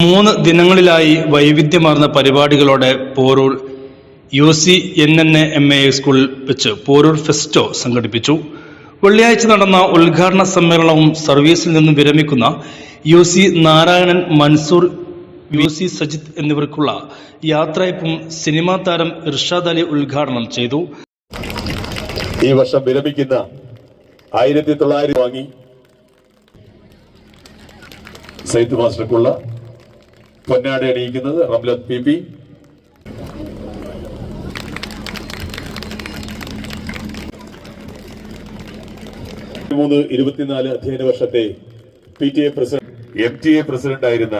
മൂന്ന് ദിനങ്ങളിലായി വൈവിധ്യമാർന്ന പരിപാടികളോടെ Poroor U C N N A M A സ്കൂളിൽ വെച്ച് പോരൂർ ഫെസ്റ്റോ സംഘടിപ്പിച്ചു. വെള്ളിയാഴ്ച നടന്ന ഉദ്ഘാടന സമ്മേളനവും സർവീസിൽ നിന്നും വിരമിക്കുന്ന U C Narayanan Mansoor U C Sajith എന്നിവർക്കുള്ള യാത്രയപ്പും സിനിമാ താരം ഇർഷാദ് അലി ഉദ്ഘാടനം ചെയ്തു. ഈ വർഷം വിരമിക്കുന്ന ആയിരത്തി തൊള്ളായിരം വാങ്ങി സൈത്ത് മാസ്റ്റർക്കുള്ള പൊന്നാട അണിയിക്കുന്നത് റംലത് പി പി. മൂന്ന് ഇരുപത്തിനാല് അധ്യയന വർഷത്തെ P T A president M T A president ആയിരുന്ന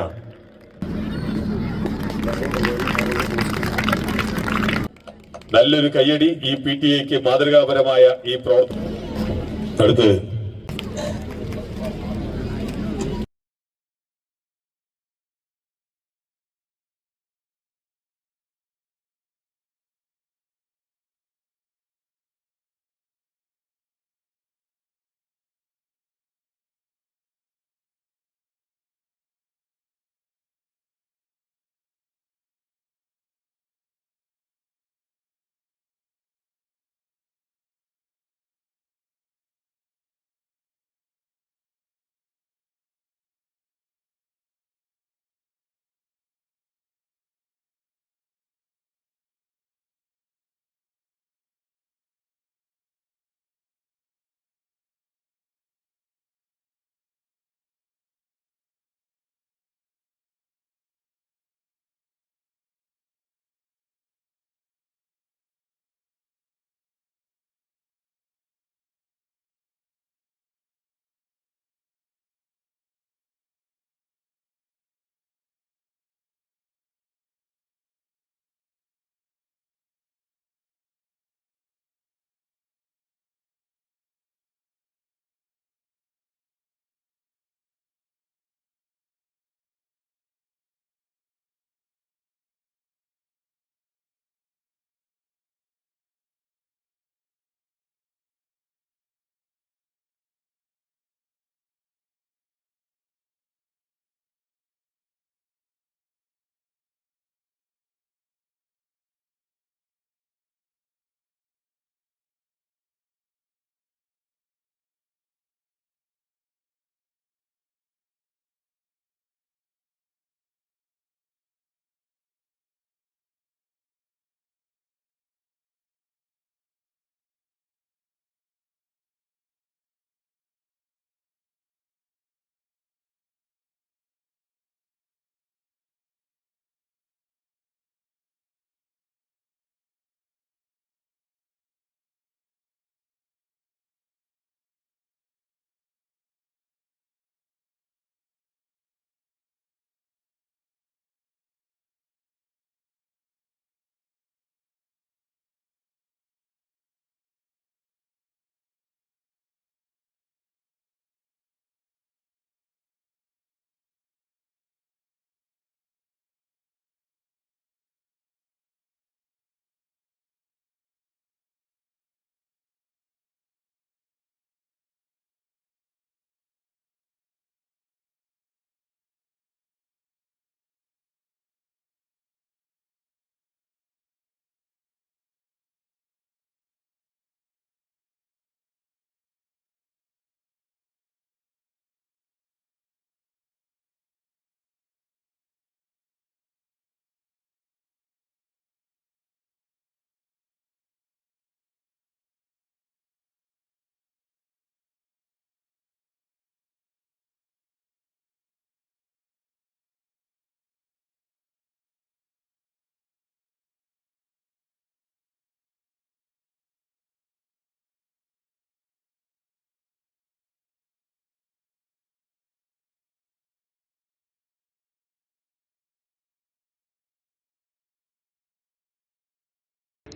നല്ലൊരു കയ്യടി ഈ പി ടി എക്ക് മാതൃകാപരമായ ഈ പ്രവർത്തനം അടുത്ത്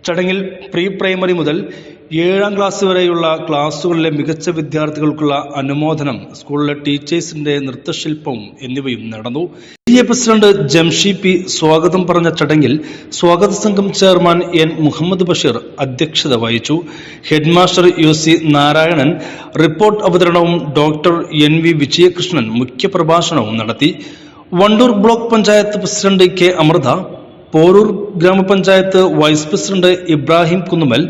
ചടങ്ങിൽ പ്രീ പ്രൈമറി മുതൽ ഏഴാം ക്ലാസ് വരെയുള്ള ക്ലാസ്സുകളിലെ മികച്ച വിദ്യാർത്ഥികൾക്കുള്ള അനുമോദനം സ്കൂളിലെ ടീച്ചേഴ്സിന്റെ നൃത്തശില്പവും എന്നിവയും നടന്നു. D A president Jamshi P സ്വാഗതം പറഞ്ഞ ചടങ്ങിൽ സ്വാഗത സംഘം ചെയർമാൻ എൻ മുഹമ്മദ് ബഷീർ അധ്യക്ഷത വഹിച്ചു. Headmaster U C Narayanan report അവതരണവും ഡോക്ടർ എൻ വി വിജയകൃഷ്ണൻ മുഖ്യപ്രഭാഷണവും നടത്തി. Wandoor block panchayat president K Amritha Poroor ഗ്രാമപഞ്ചായത്ത് വൈസ് പ്രസിഡന്റ് ഇബ്രാഹിം കുന്നുമൽ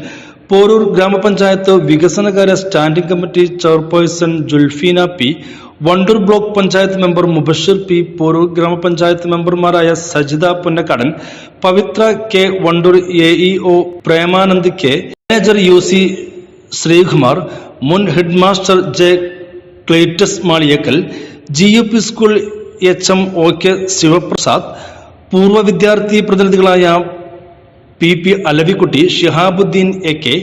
പോരൂർ ഗ്രാമപഞ്ചായത്ത് വികസനകാര്യ standing committee chairperson Julfeena P Wandoor block panchayat member Mubashir P Poroor ഗ്രാമപഞ്ചായത്ത് മെമ്പർമാരായ Sajitha Punnakkadan Pavithra K Wandoor A E O Premanand K manager U C Sreekumar മുൻ headmaster J Cletus Maliyakkal G U P school H M O K Sivaprasad പൂർവ വിദ്യാർത്ഥി പ്രതിനിധികളായ P P Alavikutty Shihabuddin A K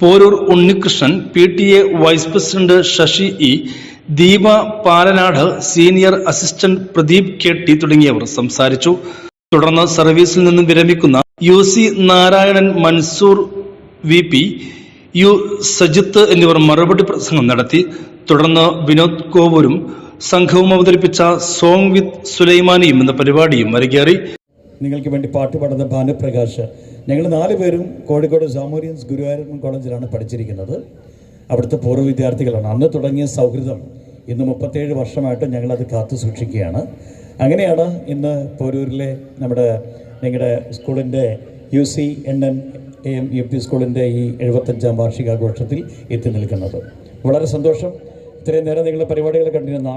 Poroor Unnikrishnan P T A vice president Sasi E Deepa Palanad senior assistant Pradeep K T തുടങ്ങിയവർ സംസാരിച്ചു. തുടർന്ന് സർവീസിൽ നിന്നും വിരമിക്കുന്ന U C Narayanan Mansoor V P U Sajith എന്നിവർ മറുപടി പ്രസംഗം നടത്തി. തുടർന്ന് വിനോദ് കോവൂരും സംഘവും അവതരിപ്പിച്ച സോങ് വിത്ത് സുലൈമാനിയും എന്ന പരിപാടിയും അരങ്ങേറി. നിങ്ങൾക്ക് വേണ്ടി പാട്ട് പാടുന്ന ഭാനുപ്രകാശ്. ഞങ്ങൾ നാല് പേരും കോഴിക്കോട് സാമൂരിയൻസ് ഗുരുവായൂരപ്പൻ കോളേജിലാണ് പഠിച്ചിരിക്കുന്നത്. അവിടുത്തെ പൂർവ വിദ്യാർത്ഥികളാണ്. അന്ന് തുടങ്ങിയ സൗഹൃദം ഇന്ന് മുപ്പത്തേഴ് വർഷമായിട്ട് ഞങ്ങളത് കാത്തു സൂക്ഷിക്കുകയാണ്. അങ്ങനെയാണ് ഇന്ന് പോരൂരിലെ നമ്മുടെ നിങ്ങളുടെ സ്കൂളിന്റെ U C N N M U P സ്കൂളിന്റെ ഈ എഴുപത്തഞ്ചാം വാർഷികാഘോഷത്തിൽ എത്തി നിൽക്കുന്നത്. വളരെ സന്തോഷം. ഇത്രയും നേരം നിങ്ങളുടെ പരിപാടികൾ കണ്ടിരുന്ന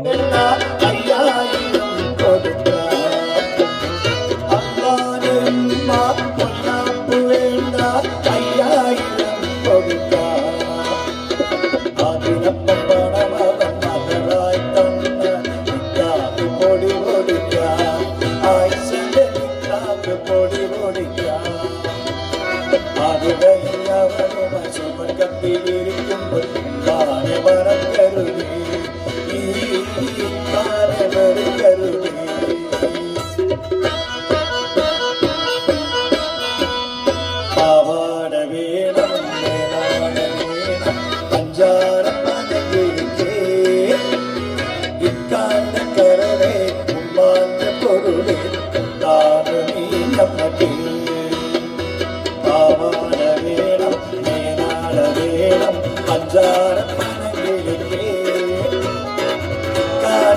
変わればラッケ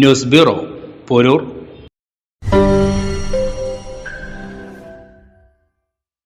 ന്യൂസ് ബ്യൂറോ പോരൂർ.